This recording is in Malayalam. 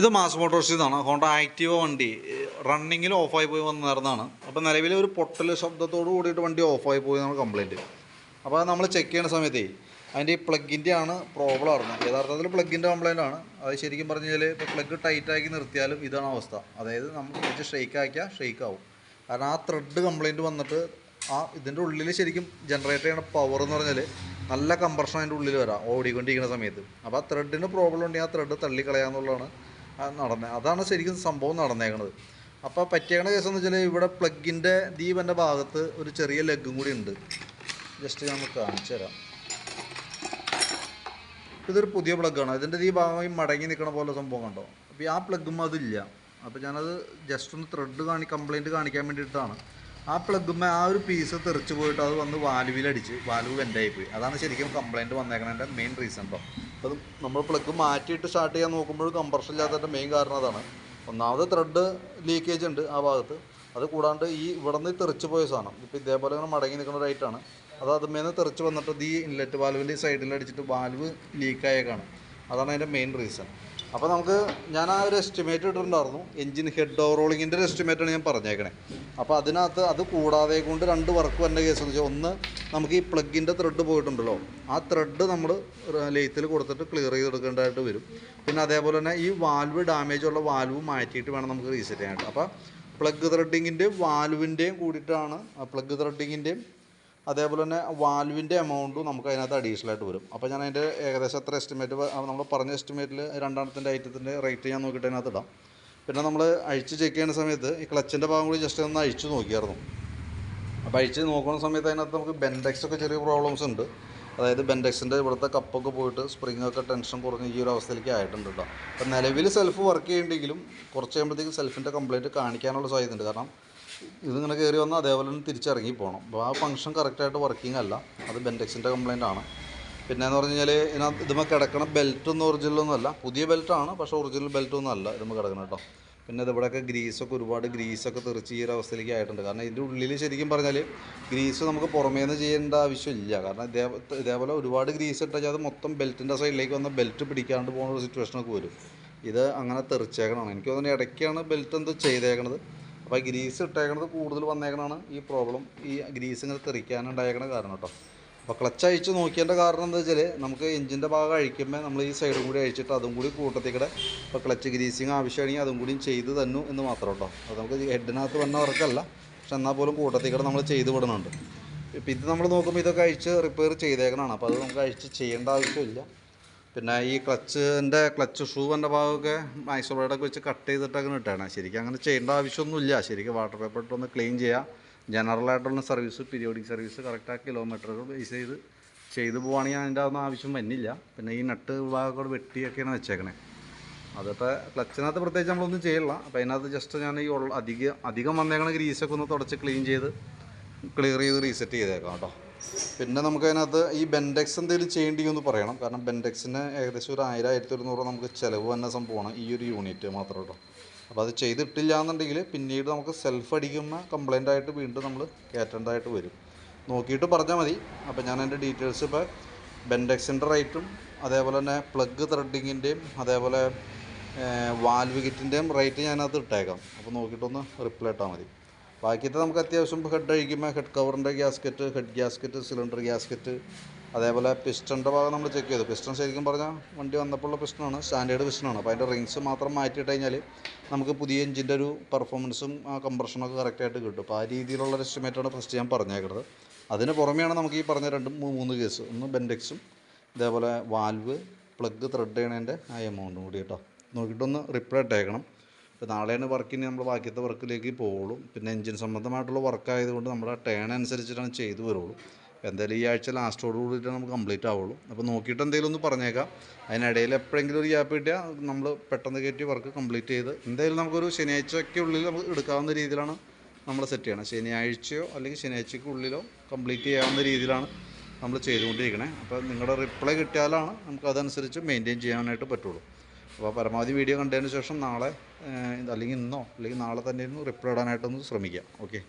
ഇത് മാസ് മോട്ടോഴ്സിൽ നിന്നാണ് ഹോണ്ട ആക്റ്റീവ വണ്ടി. റണ്ണിങ്ങിൽ ഓഫായി പോയി വന്ന നേർന്നാണ് അപ്പോൾ നിലവിൽ ഒരു പൊട്ടൽ ശബ്ദത്തോട് കൂടിയിട്ട് വണ്ടി ഓഫായി പോയി എന്നാണ് കംപ്ലയിന്റ് അപ്പോൾ അത് നമ്മൾ ചെക്ക് ചെയ്യുന്ന സമയത്തേ അതിന്റെ ഈ പ്ലഗിന്റെ ആണ് പ്രോബ്ലം അറിഞ്ഞത് യഥാർത്ഥത്തിൽ പ്ലഗിന്റെ കംപ്ലയിന്റ് ആണ്. അത് ശരിക്കും പറഞ്ഞു കഴിഞ്ഞാൽ ഇപ്പോൾ പ്ലഗ് ടൈറ്റാക്കി നിർത്തിയാലും ഇതാണ് അവസ്ഥ. അതായത് നമ്മൾ വെച്ച് ഷെയ്ക്ക് ആക്കിയാൽ ഷെയ്ക്ക് ആവും. കാരണം ആ ത്രെഡ് കംപ്ലയിന്റ് വന്നിട്ട് ആ ഇതിന്റെ ഉള്ളിൽ ശരിക്കും ജനറേറ്റ് ചെയ്യുന്ന പവർ എന്ന് പറഞ്ഞാൽ നല്ല കംപ്രഷൻ അതിന്റെ ഉള്ളിൽ വരാം ഓടിക്കൊണ്ടിരിക്കുന്ന സമയത്ത്. അപ്പോൾ ആ ത്രെഡിന് പ്രോബ്ലം ഉണ്ടെങ്കിൽ ആ ത്രെഡ് തള്ളിക്കളയാന്നുള്ളതാണ് നടന്നത് അതാണ് ശരിക്കും സംഭവം നടന്നേക്കണത്. അപ്പോൾ പറ്റിയേക്കണ കേസ് എന്ന് വെച്ചാൽ ഇവിടെ പ്ലഗിന്റെ ദീപന്റെ ഭാഗത്ത് ഒരു ചെറിയ ലെഗും കൂടി ഉണ്ട്. ജസ്റ്റ് നമുക്ക് കാണിച്ചു തരാം. ഇതൊരു പുതിയ പ്ലഗാണ്. ഇതിന്റെ ഈ ഭാഗമായി മടങ്ങി നിൽക്കണ പോലെ സംഭവം കണ്ടോ? അപ്പോൾ ആ പ്ലഗും അതില്ല. അപ്പോൾ ഞാനത് ജസ്റ്റ് ഒന്ന് ത്രെഡ് കാണി കംപ്ലയിന്റ് കാണിക്കാൻ വേണ്ടിയിട്ടാണ്. ആ പ്ലഗുമ്മ ആ ഒരു പീസ് തെറിച്ച് പോയിട്ട് അത് വന്ന് വാലുവിലടിച്ച് വാൽവ് വെന്റായി പോയി അതാണ് ശരിക്കും കംപ്ലയിന്റ് വന്നേക്കണതിന്റെ മെയിൻ റീസൺ കേട്ടോ അപ്പം നമ്മൾ പ്ലഗ് മാറ്റിയിട്ട് സ്റ്റാർട്ട് ചെയ്യാൻ നോക്കുമ്പോൾ കംപ്രഷൻ ഇല്ലാത്തതിന്റെ മെയിൻ കാരണം അതാണ്. ഒന്നാമത് ത്രെഡ് ലീക്കേജ് ഉണ്ട് ആ ഭാഗത്ത്. അത് കൂടാണ്ട് ഈ ഇവിടെ നിന്ന് തെറിച്ച് പോയ സാധനം ഇപ്പോൾ ഇതേപോലെ ഇങ്ങനെ മടങ്ങി നിൽക്കുന്ന റൈറ്റാണ് അത് അതുമേന്ന് തെറിച്ച് വന്നിട്ട് ഈ ഇൻലെറ്റ് വാൽവിന്റെ സൈഡിൽ അടിച്ചിട്ട് വാൽവ് ലീക്കായേക്കാണ് അതാണ് അതിന്റെ മെയിൻ റീസൺ അപ്പോൾ നമുക്ക് ഞാൻ ആ ഒരു എസ്റ്റിമേറ്റ് ഇട്ടിട്ടുണ്ടായിരുന്നു. എഞ്ചിൻ ഹെഡ് ഓവറോളിങ്ങിന്റെ ഒരു എസ്റ്റിമേറ്റാണ് ഞാൻ പറഞ്ഞേക്കണേ. അപ്പോൾ അതിനകത്ത് അത് കൂടാതെ കൊണ്ട് രണ്ട് വർക്ക് വരേണ്ട കേസ് എന്ന് വെച്ചാൽ ഒന്ന് നമുക്ക് ഈ പ്ലഗിന്റെ ത്രെഡ് പോയിട്ടുണ്ടല്ലോ. ആ ത്രെഡ് നമ്മൾ ലെയ്ത്തിൽ കൊടുത്തിട്ട് ക്ലിയർ ചെയ്തെടുക്കേണ്ടതായിട്ട് വരും. പിന്നെ അതേപോലെ തന്നെ ഈ വാൽവ് ഡാമേജ് ഉള്ള വാൽവ് മാറ്റിയിട്ട് വേണം നമുക്ക് റീസെറ്റ് ചെയ്യാനായിട്ട്. അപ്പോൾ പ്ലഗ് ത്രെഡിങ്ങിന്റെയും വാൽവിന്റെയും കൂടിയിട്ടാണ് പ്ലഗ് ത്രെഡിങ്ങിന്റെയും അതേപോലെ തന്നെ വാൽവിന്റെ എമൗണ്ടും നമുക്ക് അതിനകത്ത് അഡീഷണൽ ആയിട്ട് വരും. അപ്പോൾ ഞാൻ അതിന്റെ ഏകദേശം എത്ര എസ്റ്റിമേറ്റ് നമ്മൾ പറഞ്ഞ എസ്റ്റിമേറ്റിൽ രണ്ടാമത്തിന്റെ ഐറ്റത്തിന്റെ റേറ്റ് ഞാൻ നോക്കിയിട്ട് അതിനകത്ത് ഇടാം. പിന്നെ നമ്മൾ അഴിച്ച് ചെക്ക് ചെയ്യുന്ന സമയത്ത് ഈ ക്ലച്ചിന്റെ ഭാഗം കൂടി ജസ്റ്റ് ഒന്ന് അഴിച്ച് നോക്കിയായിരുന്നു. അപ്പോൾ അഴിച്ച് നോക്കുന്ന സമയത്ത് അതിനകത്ത് നമുക്ക് ബെൻഡെക്സ് ഒക്കെ ചെറിയ പ്രോബ്ലംസ് ഉണ്ട്. അതായത് ബെൻഡെക്സിന്റെ ഇവിടുത്തെ കപ്പൊക്കെ പോയിട്ട് സ്പ്രിംഗ് ഒക്കെ ടെൻഷൻ കുറഞ്ഞ് ഈ ഒരു അവസ്ഥയിലേക്ക് ആയിട്ടുണ്ട് കേട്ടോ അപ്പോൾ നിലവിൽ സെൽഫ് വർക്ക് ചെയ്യുന്നുണ്ടെങ്കിലും കുറച്ച് കഴിയുമ്പോഴത്തേക്കും സെൽഫിന്റെ കംപ്ലയിന്റ് കാണിക്കാനുള്ള സാധ്യതയുണ്ട്. കാരണം ഇതിങ്ങനെ കയറി വന്നാൽ അതേപോലെ തന്നെ തിരിച്ചിറങ്ങി പോകണം. അപ്പോൾ ആ ഫംഗ്ഷൻ കറക്റ്റായിട്ട് വർക്കിംഗ് അല്ല. അത് ബെൻഡെക്സിന്റെ കംപ്ലയിന്റ് ആണ്. പിന്നെ എന്ന് പറഞ്ഞു കഴിഞ്ഞാൽ ഇതിനകത്ത് ഇതുമ്പോൾ കിടക്കണ ബെൽറ്റ് ഒന്നും ഒറിജിനലൊന്നും അല്ല. പുതിയ ബെൽറ്റാണ് പക്ഷേ ഒറിജിനൽ ബെൽറ്റ് ഒന്നും അല്ല ഇതുമ്പോൾ കിടക്കണം കേട്ടോ. പിന്നെ ഇതിവിടെയൊക്കെ ഗ്രീസൊക്കെ ഒരുപാട് ഗ്രീസൊക്കെ തെറിച്ച് ഈ ഒരു അവസ്ഥയിലേക്ക് ആയിട്ടുണ്ട്. കാരണം ഇതിന്റെ ഉള്ളിൽ ശരിക്കും പറഞ്ഞാൽ ഗ്രീസ് നമുക്ക് പുറമേ നിന്ന് ചെയ്യേണ്ട ആവശ്യമില്ല. കാരണം ഇതേ ഇതേപോലെ ഒരുപാട് ഗ്രീസ് ഇട്ടാൽ അത് മൊത്തം ബെൽറ്റിന്റെ സൈഡിലേക്ക് വന്ന ബെൽറ്റ് പിടിക്കാണ്ട് പോകുന്ന ഒരു സിറ്റുവേഷനൊക്കെ വരും. ഇത് അങ്ങനെ തെറിച്ചേക്കണമാണ് എനിക്ക് തോന്നുന്നു ഇടയ്ക്കാണ് ബെൽറ്റ് എന്ത് ചെയ്തേക്കണത്. അപ്പോൾ ഗ്രീസ് ഇട്ടേക്കണത് കൂടുതൽ വന്നേക്കണതാണ് ഈ പ്രോബ്ലം ഈ ഗ്രീസ് ഇങ്ങനെ തെറിക്കാനുണ്ടായേക്കണ കാരണം കേട്ടോ അപ്പോൾ ക്ലച്ച് അഴിച്ച് നോക്കിയതിന്റെ കാരണം എന്താ വെച്ചാൽ നമുക്ക് എഞ്ചിന്റെ ഭാഗം അഴിക്കുമ്പോൾ നമ്മൾ ഈ സൈഡും കൂടി അഴിച്ചിട്ട് അതും കൂടി കൂട്ടത്തിക്കടെ ഇപ്പോൾ ക്ലച്ച് ഗ്രീസിങ് ആവശ്യമാണെങ്കിൽ അതും കൂടി ചെയ്ത് തന്നു എന്ന് മാത്രം കേട്ടോ അത് നമുക്ക് ഹെഡിനകത്ത് വന്ന വർക്കല്ല പക്ഷെ എന്നാൽ പോലും കൂട്ടത്തിക്കടെ നമ്മൾ ചെയ്ത് വിടുന്നുണ്ട്. ഇപ്പം ഇത് നമ്മൾ നോക്കുമ്പോൾ ഇതൊക്കെ അഴിച്ച് റിപ്പയർ ചെയ്തേക്കണതാണ്. അപ്പോൾ അത് നമുക്ക് അഴിച്ച് ചെയ്യേണ്ട ആവശ്യമില്ല. പിന്നെ ഈ ക്ലച്ചിന്റെ ക്ലച്ച് ഷൂവിന്റെ ഭാഗമൊക്കെ ഐസോബ്ലേഡൊക്കെ വെച്ച് കട്ട് ചെയ്തിട്ടൊക്കെ ഇട്ടാണ്. ശരിക്കും അങ്ങനെ ചെയ്യേണ്ട ആവശ്യമൊന്നുമില്ല. ശരിക്കും വാട്ടർ പേപ്പർ ഇട്ടൊന്ന് ക്ലീൻ ചെയ്യുക ജനറലായിട്ടുള്ള സർവീസ് പീരിയോഡിക് സർവീസ് കറക്റ്റ് കിലോമീറ്ററുകൾ ബേസ് ചെയ്ത് ചെയ്തു പോവുകയാണെങ്കിൽ അതിന്റെ ഒന്നും ആവശ്യം വന്നില്ല. പിന്നെ ഈ നട്ട് ഭാഗമൊക്കെ വെട്ടിയൊക്കെയാണ് വെച്ചേക്കണേ. അതിപ്പോൾ ക്ലച്ചിനകത്ത് പ്രത്യേകിച്ച് നമ്മളൊന്നും ചെയ്യില്ല. അപ്പോൾ അതിനകത്ത് ജസ്റ്റ് ഞാൻ ഈ അധികം അധികം വന്നേക്കണ ഗ്രീസൊക്കെ ഒന്ന് തുടച്ച് ക്ലീൻ ചെയ്ത് ക്ലിയർ ചെയ്ത് റീസെറ്റ് ചെയ്തേക്കാം കേട്ടോ. പിന്നെ നമുക്ക് അതിനകത്ത് ഈ ബെൻഡെക്സ് എന്തെങ്കിലും ചെയ്യേണ്ടി എന്ന് പറയണം. കാരണം ബെൻഡെക്സിന് ഏകദേശം ഒരു ആയിരം ആയിരത്തി ഒരുന്നൂറ് നമുക്ക് ചിലവ് വന്ന സംഭവമാണ് ഈ ഒരു യൂണിറ്റ് മാത്രം കേട്ടോ. അപ്പോൾ അത് ചെയ്തിട്ടില്ല എന്നുണ്ടെങ്കിൽ പിന്നീട് നമുക്ക് സെൽഫ് അടിക്കുന്ന കംപ്ലൈന്റ് ആയിട്ട് വീണ്ടും നമ്മൾ കയറ്റേണ്ടതായിട്ട് വരും. നോക്കിയിട്ട് പറഞ്ഞാൽ മതി. അപ്പോൾ ഞാൻ എന്റെ ഡീറ്റെയിൽസ് ഇപ്പോൾ ബെൻഡെക്സിന്റെ റേറ്റും അതേപോലെ തന്നെ പ്ലഗ് ത്രെഡിങ്ങിന്റെയും അതേപോലെ വാൽവ് കിറ്റിന്റെയും റേറ്റ് ഞാനത് ഇട്ടേക്കാം. അപ്പോൾ നോക്കിയിട്ടൊന്ന് റിപ്ലൈ ഇട്ടാൽ മതി. ബാക്കിയത്തെ നമുക്ക് അത്യാവശ്യം ഹെഡ് അഴിക്കുമ്പോൾ head കവറിന്റെ gasket head gasket cylinder gasket അതേപോലെ പിസ്റ്റന്റെ ഭാഗം നമ്മൾ ചെക്ക് ചെയ്തു. പിസ്റ്റൺ ശരിക്കും പറഞ്ഞാൽ വണ്ടി വന്നപ്പോഴുള്ള പിസ്റ്റണാണ് സ്റ്റാൻഡേർഡ് പിസ്റ്റണാണ് അപ്പോൾ അതിന്റെ റിങ്സ് മാത്രം മാറ്റിയിട്ട് കഴിഞ്ഞാൽ നമുക്ക് പുതിയ എഞ്ചിന്റെ ഒരു പെർഫോമൻസും ആ കംപ്രഷനൊക്കെ കറക്റ്റായിട്ട് കിട്ടും. അപ്പോൾ ആ രീതിയിലുള്ള ഒരു എസ്റ്റിമേറ്റാണ് ഫസ്റ്റ് ഞാൻ പറഞ്ഞേക്കുന്നത് അതിന് പുറമെയാണ് നമുക്ക് ഈ പറഞ്ഞ രണ്ട് മൂന്ന് മൂന്ന് കേസ് ഒന്ന് ബെൻഡെക്സും ഇതേപോലെ വാൽവ് പ്ലഗ് ത്രെഡ് ചെയ്യണതിന്റെ ആ എമൗണ്ടും കൂടി കേട്ടോ. നോക്കിയിട്ടൊന്ന് റിപ്ലൈ ഇട്ടേക്കണം. ഇപ്പോൾ നാളെയാണ് വർക്കിന് നമ്മൾ ബാക്കിയത്തെ വർക്കിലേക്ക് പോവുള്ളൂ. പിന്നെ എഞ്ചിൻ സംബന്ധമായിട്ടുള്ള വർക്കായതുകൊണ്ട് നമ്മുടെ ടേൺ അനുസരിച്ചിട്ടാണ് ചെയ്തു വരുള്ളൂ. എന്തായാലും ഈ ആഴ്ച ലാസ്റ്റോട് കൂടിയിട്ട് നമുക്ക് കംപ്ലീറ്റ് ആവുള്ളൂ. അപ്പോൾ നോക്കിയിട്ട് എന്തെങ്കിലും ഒന്ന് പറഞ്ഞേക്കാം. അതിനിടയിൽ എപ്പോഴെങ്കിലും ഒരു ഗ്യാപ്പ് കിട്ടിയാൽ നമ്മൾ പെട്ടെന്ന് കയറ്റി വർക്ക് കംപ്ലീറ്റ് ചെയ്ത് എന്തായാലും നമുക്കൊരു ശനിയാഴ്ചയ്ക്ക് ഉള്ളിൽ നമുക്ക് എടുക്കാവുന്ന രീതിയിലാണ് നമ്മൾ സെറ്റ് ചെയ്യണം. ശനിയാഴ്ചയോ അല്ലെങ്കിൽ ശനിയാഴ്ചയ്ക്ക് ഉള്ളിലോ കംപ്ലീറ്റ് ചെയ്യാവുന്ന രീതിയിലാണ് നമ്മൾ ചെയ്തുകൊണ്ടിരിക്കണേ. അപ്പോൾ നിങ്ങളുടെ റിപ്ലൈ കിട്ടിയാലാണ് നമുക്ക് അതനുസരിച്ച് മെയിന്റെയിൻ ചെയ്യാനായിട്ട് പറ്റുള്ളൂ. അപ്പോൾ പരമാവധി വീഡിയോ കണ്ടതിന് ശേഷം നാളെ അല്ലെങ്കിൽ ഇന്നോ അല്ലെങ്കിൽ നാളെ തന്നെ റിപ്ലൈ ഇടാനായിട്ടൊന്ന് ശ്രമിക്കാം. ഓക്കെ?